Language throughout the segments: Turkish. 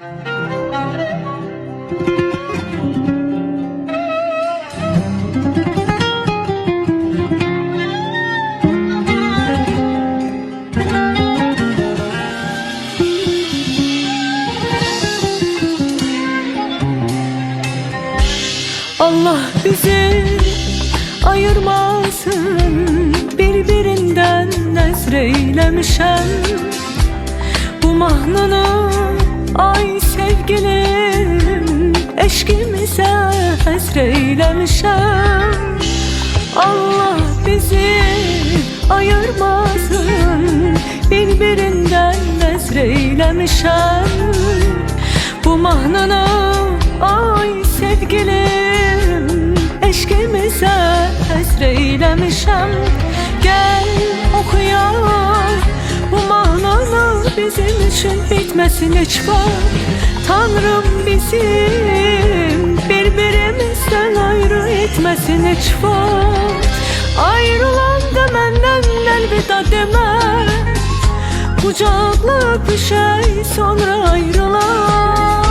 Allah bizi ayırmasın Birbirinden nezreylemişem Bu mahnını ay sevgilim Eşkimize ezreylemişem Allah bizi ayırmasın Birbirinden nezreylemişem. Bu mahnını ay sevgilim Eşkimize ezreylemişem Gel mahnanı bizim için bitmesin hiç var Tanrım bizim birbirimizden ayrı etmesin hiç var Ayrılan da benden elveda deme Kucakla bir şey sonra ayrılak.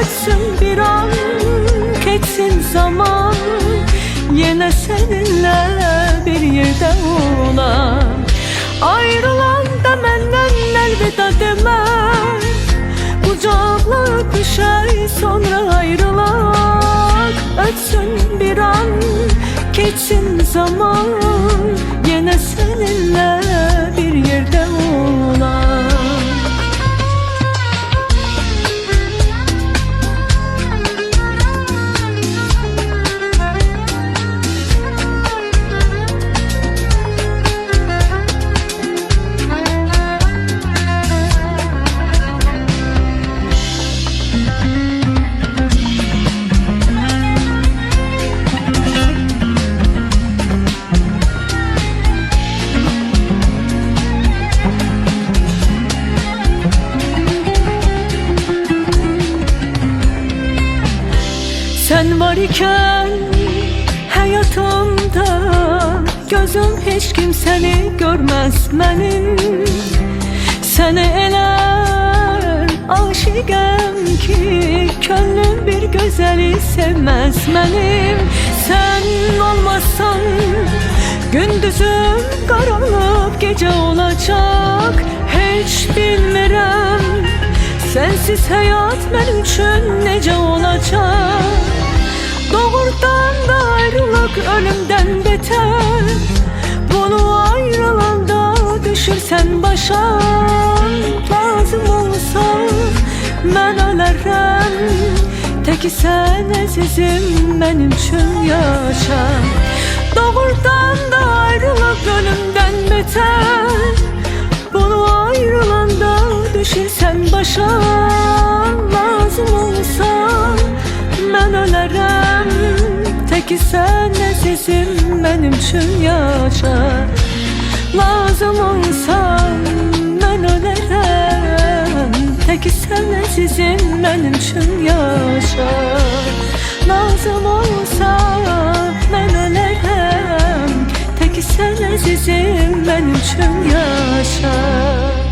Ötsün bir an geçsin zaman. Yine seninle bir yerde olan Ayrılan da benden elveda deme Kucakla şey sonra ayrılak Ötsün bir an geçsin zaman Sen var iken hayatımda Gözüm hiç kimseni görmez benim. Seni eler aşıqəm ki Könlüm bir gözeli sevmez benim. Sen olmazsan gündüzüm karanlık gece olacak. Hiç bilmirəm Sensiz hayat ben üçün necə olacak? Doğrudan da ayrılık ölümden beter. Bunu ayrılanda düşürsen başa. Lazım olsa ben ölərəm Tek sen əzizim benim üçün yaşa. Doğrudan da ayrılık ölümden beter düşürsen başa Lazım olsa ben ölərəm Tek sen əzizim benim üçün yaşa Lazım olsa ben ölərəm Tek sen əzizim benim üçün yaşa Lazım olsa ben ölərəm Tek sen əzizim benim üçün yaşa